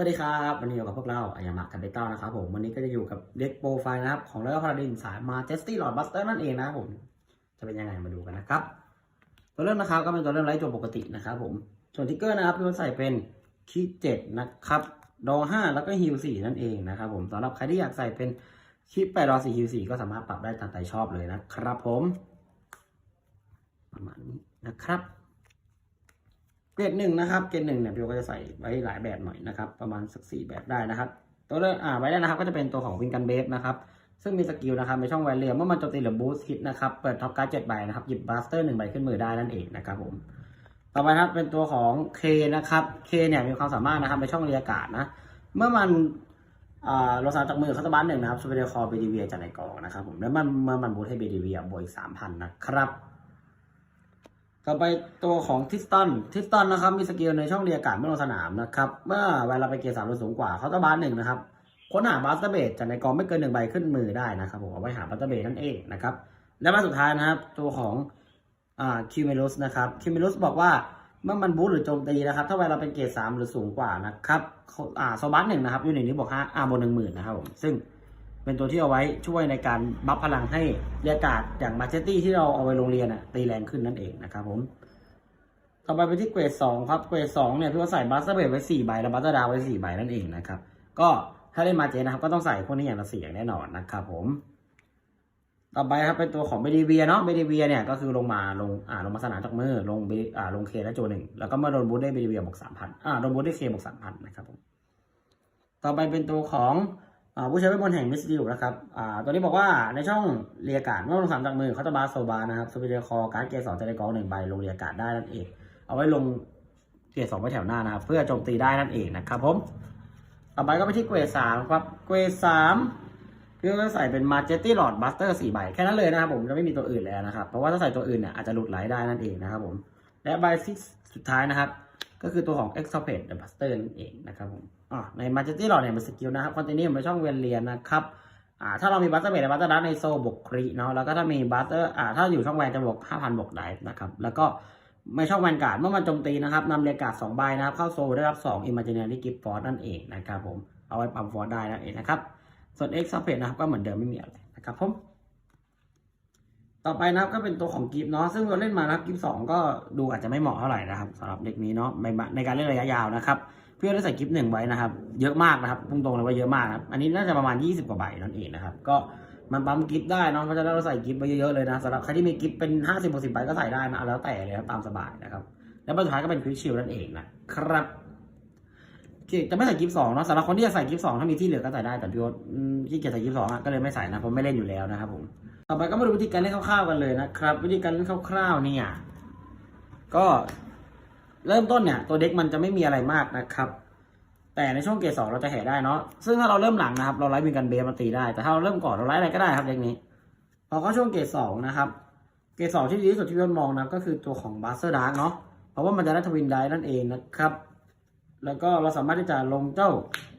สวัสดีครับ วันนี้อยู่กับพวกเราอายามะคาเบต้านะครับผม วันนี้ก็จะอยู่กับเด็กโปรไฟล์นะครับ ของเลอพาราดินสายมาเจสตี้หลอดบัสเตอร์นั่นเองนะครับผม จะเป็นยังไงมาดูกันนะครับ ตัวเริ่มนะครับก็เป็นตัวเริ่มไร้ตัวปกตินะครับผม ส่วนทิกเกอร์นะครับที่เราใส่เป็นคีเจ็ดนะครับ ดอห้าแล้วก็ฮิวสี่นั่นเองนะครับผมสำหรับใครที่อยากใส่เป็นคีแปดดอสี่ฮิวสี่ก็สามารถปรับได้ตามใจชอบเลยนะครับผม ประมาณนี้นะครับ เกรดหนึ่งนะครับ เกรดหนึ่งเนี่ยพี่โอก็จะใส่ไว้หลายแบบหน่อยนะครับ ประมาณสักสี่แบบได้นะครับ ตัวเลือกอ่าไว้ได้นะครับ ก็จะเป็นตัวของวิงกันเบฟนะครับ ซึ่งมีสกิลนะครับในช่องแวเลียเมื่อมันโจมตีหรือบูสต์ฮิตนะครับ เปิดท็อปการ์ดเจ็ดใบนะครับ หยิบบาสเตอร์หนึ่งใบขึ้นมือได้นั่นเองนะครับผม ต่อไปนะครับเป็นตัวของเคนะครับ เคเนี่ยมีความสามารถนะครับในช่องเรียกาศนะ เมื่อมันอ่าลงสามจากมือเขาตะบันหนึ่งนะครับสเปเดคอร์เบดีเวียจากในกองนะครับผม แล้วมันเมื่อมันบูทให้เบดีเวียบวกอีกสามพันนะครับ ต่อไปตัวของทิสตันทิสตันนะครับมีสกิลในช่องเรียกการเมื่อลงสนามนะครับเมื่อเวลาไปเกียร์สามหรือสูงกว่าเขาจะบาสหนึ่งนะครับค้นหาบัสเตอร์เบดจากในกองไม่เกินหนึ่งใบขึ้นมือได้นะครับผมเอาไว้หาบัสเตอร์เบดนั่นเองนะครับและมาสุดท้ายนะครับตัวของอ่าคิวเมลุสนะครับคิวเมลุสบอกว่าเมื่อมันบูทหรือโจมตีนะครับ ถ้าเวลาเป็นเกยร์สามหรือสูงกว่านะครับเขาอ่าโซบัสหนึ่งนะครับยูนิตนี้บอกห้าอาบนหนึ่งหมื่นนะครับผมซึ่ง เป็นตัวที่เอาไว้ช่วยในการบัฟพลังให้เรียกการ์ดอย่างมาเชตตี้ที่เราเอาไว้โรงเรียนอะตีแรงขึ้นนั่นเองนะครับผม ต่อไปไปที่เกรดสองครับเกรดสองเนี่ยพี่ว่าใส่บัสเตอร์เบดไว้สี่ใบแล้วบัสเตอร์ดาวไว้สี่ใบนั่นเองนะครับก็ถ้าเล่นมาเจนะครับก็ต้องใส่พวกนี้อย่างละสี่อย่างแน่นอนนะครับผม ต่อไปครับเป็นตัวของเบดีเวียเนาะเบดีเวียเนี่ยก็คือลงมาลงอ่าลงมาสนามจากมือลงเบอ่าลงเคและโจหนึ่งแล้วก็มาโดนบูทได้เบดีเวียบวกสามพันอ่าโดนบูทได้เคบวกสามพันนะครับผมต่อไปเป็นตัวของ ผู้ใช้เวทมนต์แห่งมิสซิลนะครับอ่าตัวนี้บอกว่าในช่องเรียกาดเมื่อลงสามจากมือเขาจะบาสโซบานะครับสเปเดคอการ์ดเกสองจะได้กองหนึ่งใบลงเรียกาดได้นั่นเอง เอาไว้ลงเกสองไว้แถวหน้านะครับ เพื่อโจมตีได้นั่นเองนะครับผมต่อไปก็ไปที่เกรดสามครับ เกรดสามพี่ก็ใส่เป็นมาเจตตี้หลอดบัสเตอร์สี่ใบแค่นั้นเลยนะครับผมจะไม่มีตัวอื่นแล้วนะครับ เพราะว่าถ้าใส่ตัวอื่นเนี่ยอาจจะหลุดไหลได้นั่นเองนะครับผมและใบที่สุดท้ายนะครับ ก็คือตัวของ e x o p a t e the Buster นั่นเองนะครับผมอ่าในมาเจตตี้หลอดเนี่ยเป็นสกิลนะครับคอนเทนต์ในช่องเวียนเรียนนะครับอ่าถ้าเรามีบัสเตอร์เบดแลบัสเตอร์ดัตในโซบวกครีเนาะแล้วก็ถ้ามีบัสเตอร์อ่าถ้าอยู่ช่องแวนจะบวก5,000บวกไดฟ์นะครับแล้วก็ไม่ช่องแวนการ์ดเมื่อมันโจมตีนะครับนำเรียกาดสองใบนะครับเข้าโซได้รับ2 Imaginary Gift Force นั่นเองนะครับผมเอาไว้ปั๊มฟอร์ได้นั่นเองนะครับส่วน X s u p p e t นะครับก็เหมือนเดิมไม่มีอะไรนะครับผม ต่อไปนะครับก็เป็นตัวของกิฟเนาะซึ่งเราเล่นมานะครับกิฟสองก็ดูอาจจะไม่เหมาะเท่าไหร่นะครับสำหรับเด็กนี้เนาะในในการเล่นระยะยาวนะครับเพื่อนได้ใส่กิฟหนึ่งไว้นะครับ เยอะมากนะครับพุ่งตรงเลยว่าเยอะมากครับอันนี้น่าจะประมาณ 20 กว่าใบนั่นเองนะครับก็มันปั๊มกิฟได้เนาะเพราะฉะนั้นเราใส่กิฟไปเยอะๆเลยนะสำหรับใครที่มีกิฟเป็น50 60ใบก็ใส่ได้นะแล้วแต่เลยครับตามสบายนะครับแล้วสุดท้ายก็เป็นควิชชิลนั่นเองนะครับ จะไม่ใส่กิฟสองเนาะสำหรับคนที่จะใส่กิฟสองถ้ามีที่เหลือก็ใส่ได้แต่พี่โอ๊ตอืมที่เกียจใส่กิฟสองอะก็เลยไม่ใส่นะผมไม่เล่นอยู่แล้วนะครับผมต่อไปก็มาดูวิธีการเล่นคร่าวๆกันเลยนะครับ วิธีการเล่นคร่าวๆเนี่ยก็เริ่มต้นเนี่ยตัวเด็กมันจะไม่มีอะไรมากนะครับ แต่ในช่วงเกรดสองเราจะแห่ได้เนาะซึ่งถ้าเราเริ่มหลังนะครับ เราไล่วิงกันเบสมาตีได้แต่ถ้าเราเริ่มก่อนเราไล่อะไรก็ได้ครับเด็กนี้ พอเข้าช่วงเกรดสองนะครับเกรดสองที่ดีที่สุดที่เรามองนะก็คือตัวของบัสเซอร์ดาร์กเนาะเพราะว่ามันจะได้ทวินได้นั่นเองนะครับ แล้วก็เราสามารถที่จะลงเจ้า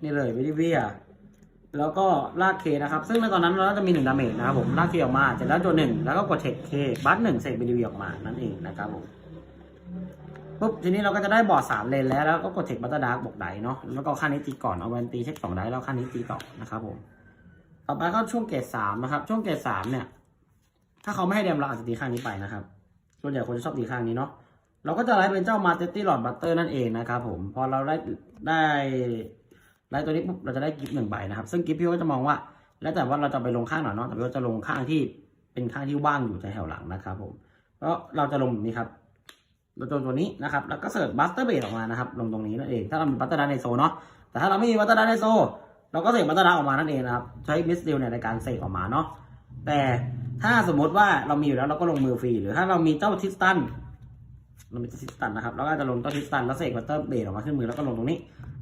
นี่เลยวิดิเวียแล้วก็ลากเคนะครับ ซึ่งในตอนนั้นเราจะมีหนึ่งดาเมจนะครับผมลากเคออกมาเสร็จแล้วตัวหนึ่งแล้วก็กดเทคเคบัตหนึ่งเสกบิดิวีออกมานั่นเองนะครับผมปุ๊บทีนี้เราก็จะได้บอร์ดสามเลนแล้วแล้วก็กดเทคบัตเตอร์ดาร์กบวกไดเนาะแล้วก็ค่านี้ตีก่อนเอาแวนตีเช็คสองไดแล้วค่านี้ตีต่อนะครับผมต่อไปก็ช่วงเกรดสามนะครับ ช่วงเกรดสามเนี่ย ถ้าเขาไม่ให้เดมเราอาจจะตีข้างนี้ไปนะครับส่วนใหญ่คนจะชอบตีข้างนี้เนาะ เราก็จะไล่เป็นเจ้ามาเตตี้หลอดบัตเตอร์นั่นเองนะครับผม พอเราได้ได้ไลท์ตัวนี้ปุ๊บเราจะได้กิฟต์หนึ่งใบนะครับ ซึ่งกิฟต์พี่ก็จะมองว่า แล้วแต่ว่าเราจะไปลงข้างไหนเนาะแต่พี่ก็จะลงข้างที่เป็นข้างที่ว่างอยู่แถวหลังนะครับผมเพราะเราจะลงแบบนี้ครับเราตัวตัวนี้นะครับ แล้วก็เสิร์ฟบัสเตอร์เบดออกมานะครับ ลงตรงนี้นั่นเอง ถ้าเรามีบัสเตอร์ดาในโซเนาะ แต่ถ้าเราไม่มีบัสเตอร์ดาในโซ เราก็เสกบัสเตอร์ดาออกมานั่นเองนะครับ ใช้มิสซิลเนี่ยในการเสกออกมาเนาะ แต่ถ้าสมมติว่าเรามีอยู่แล้วเราก็ลงมือฟรี หรือถ้าเรามีเจ้าทิสตัน เรามีเจ้าทิสตันนะครับเราก็จะลงเจ้าทิสตันแล้วเสกบัสเตอร์เบดออกมาขึ้นมือแล้วก็ลงตรงนี้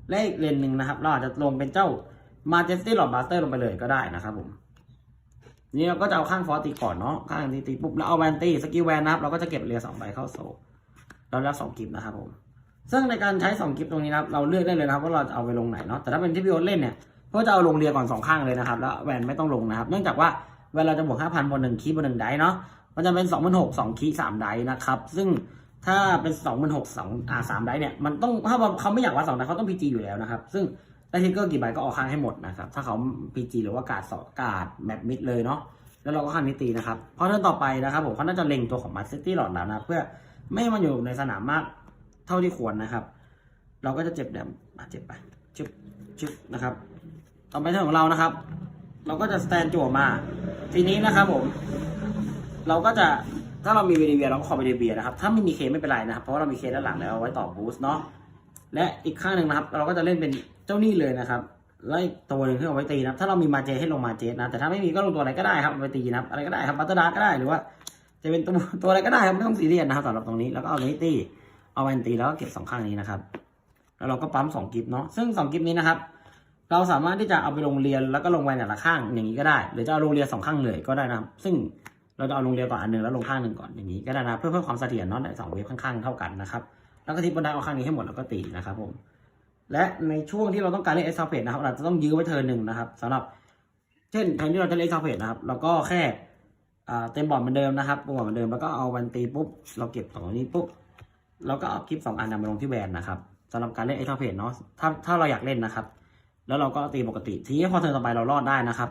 และอีกเลนหนึ่งนะครับ เราอาจจะลงเป็นเจ้ามาเจสตี้หลอดบัสเตอร์ลงไปเลยก็ได้นะครับผมนี่เราก็จะเอาข้างฟอสตีก่อนเนาะข้างตีตีปุ๊บแล้วเอาแวนตี้สกิลแวนนะครับเราก็จะเก็บเรียสองใบเข้าโซลเรารับสองกิฟต์นะครับผมซึ่งในการใช้สองกิฟต์ตรงนี้นะครับเราเลือกได้เลยนะครับว่าเราจะเอาไปลงไหนเนาะแต่ถ้าเป็นที่พี่โอ๊ตเล่นเนี่ยก็จะเอาลงเรียก่อนสองข้างเลยนะครับแล้วแวนไม่ต้องลงนะครับเนื่องจากว่าเวลาเราจะบวกห้าพันบนหนึ่งคีบนหนึ่งไดเนาะมันจะเป็นสองหมื่นหกสองคีสามไดนะครับซึ่ง ถ้าเป็นสองมื่นหกสองอ่าสามไดส์เนี่ยมันต้องถ้าเขาไม่อยากว่าสองไดส์เขาต้องพีจีอยู่แล้วนะครับ ซึ่งได้ทิกเกอร์กี่ใบก็ออกข้างให้หมดนะครับถ้าเขาพีจีหรือว่ากาดสองกาดแมปมิดเลยเนาะแล้วเราก็ข้างนี้ตีนะครับเพราะเทิร์นต่อไปนะครับผมเขาน่าจะเล็งตัวของมาสตี้หลอดแล้วนะเพื่อไม่ให้มันอยู่ในสนามมากเท่าที่ควรนะครับ เราก็จะเจ็บแบบอะเจ็บไปชึบชึบนะครับ ต่อไปเทิร์นของเรานะครับ เราก็จะสแตนจั่วมา ทีนี้นะครับผม เราก็จะ ถ้าเรามีเวเดเวียเราก็ขอเวเดเวียนะครับ ถ้าไม่มีเคไม่เป็นไรนะครับ เพราะว่าเรามีเคด้านหลังแล้วเอาไว้ต่อบูสต์เนาะ และอีกข้างหนึ่งนะครับ เราก็จะเล่นเป็นเจ้าหนี้เลยนะครับ แล้วตัวหนึ่งที่เอาไว้ตีนะครับ ถ้าเรามีมาเจให้ลงมาเจนะ แต่ถ้าไม่มีก็ลงตัวอะไรก็ได้ครับไปตีนะครับ อะไรก็ได้ครับบัตเตอร์ดาก็ได้ หรือว่า จะเป็นตัวตัวอะไรก็ได้ครับไม่ต้องซีเรียสนะครับสำหรับตรงนี้ แล้วก็เอานี้ตีเอาแวนตีแล้วก็เก็บสองข้างนี้นะครับ แล้วเราก็ปั๊มสองกิฟต์เนาะ ซึ่งสองกิฟต์นี้นะครับเราสามารถที่จะเอาไปลงเรียนแล้วก็ลงแวนแต่ละข้างอย่างนี้ก็ได้ หรือจะเอาลงเรียนสองข้างเลยก็ได้นะครับ ซึ่ง เราจะเอาลงเรียนก่อนอันหนึ่งแล้วลงข้างหนึ่งก่อนอย่างนี้ก็ได้นะเพื่อเพิ่มความเสถียรเนาะในสองเวฟข้างๆเท่ากันนะครับแล้วก็ทิปบนไดเอาข้างนี้ให้หมดแล้วก็ตีนะครับผมและในช่วงที่เราต้องการเล่นเอ็กซ์เพจนะครับเราจะต้องยื้อไว้เทิร์นหนึ่งนะครับสำหรับ เช่นแทนที่เราจะเล่นเอ็กซ์เพจนะครับเราก็แค่เต็มบอร์ดเหมือนเดิมนะครับบอร์ดเหมือนเดิมแล้วก็เอาวันตีปุ๊บเราเก็บตรงนี้ปุ๊บเราก็เอาคลิปสองอันนำมาลงที่แวนนะครับสำหรับการเล่นเอ็กซ์เพจเนาะถ้าถ้าเราอยากเล่นนะครับ แล้วเราก็ตีปกติทีนี้พอเทิร์นต่อไปเรารอดได้นะครับ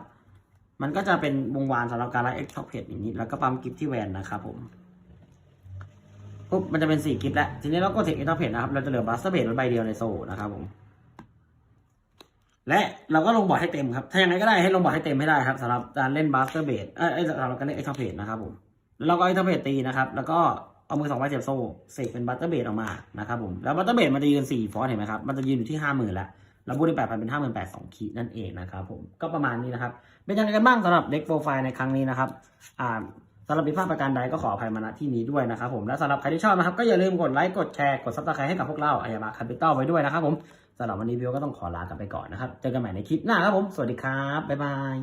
มันก็จะเป็นวงวานสำหรับการไล่เอ็กซ์ท็อปเพจอย่างนี้ แล้วก็ปั๊มกิฟที่แวนนะครับผมปุ๊บมันจะเป็นสี่กิฟแล้ว ทีนี้เราก็เทคเอ็นเตอร์เพจนะครับ เราจะเหลือบัสเตอร์เพจไว้ใบเดียวในโซลนะครับผม และเราก็ลงบอร์ดให้เต็มครับ ถ้าอย่างไรก็ได้ให้ลงบอร์ดให้เต็มให้ได้ครับสำหรับการเล่นบัสเตอร์เบดเอ้ยสำหรับการเล่นเอ็นเตอร์เพจนะครับผม แล้วเราก็เอ็นเตอร์เพจตีนะครับ แล้วก็เอามือสองใบเสียบโซ่เสกเป็นบัตเตอร์เบดออกมานะครับผม แล้วบัตเตอร์เบดมันจะยืนสี่ฟอสเห็นไหมครับ มันจะยืนอยู่ที่ห้าหมื่นแล้ว เราบูทได้แปดพันเป็นห้าหมื่นแปดสองขีดนั่นเองนะครับผมก็ประมาณนี้นะครับ เป็นยังไงกันบ้างสำหรับเด็กโปรไฟล์ในครั้งนี้นะครับอ่าสำหรับผิดพลาดประการใดก็ขออภัยมาณที่นี้ด้วยนะครับผมและสำหรับใครที่ชอบนะครับก็อย่าลืมกดไลค์กดแชร์กดซับสไครต์ให้กับพวกเราอายามาคาปิตอลไว้ด้วยนะครับผมสำหรับวันนี้วิวก็ต้องขอลากันไปก่อนนะครับเจอกันใหม่ในคลิปหน้าครับผมสวัสดีครับบ๊ายบาย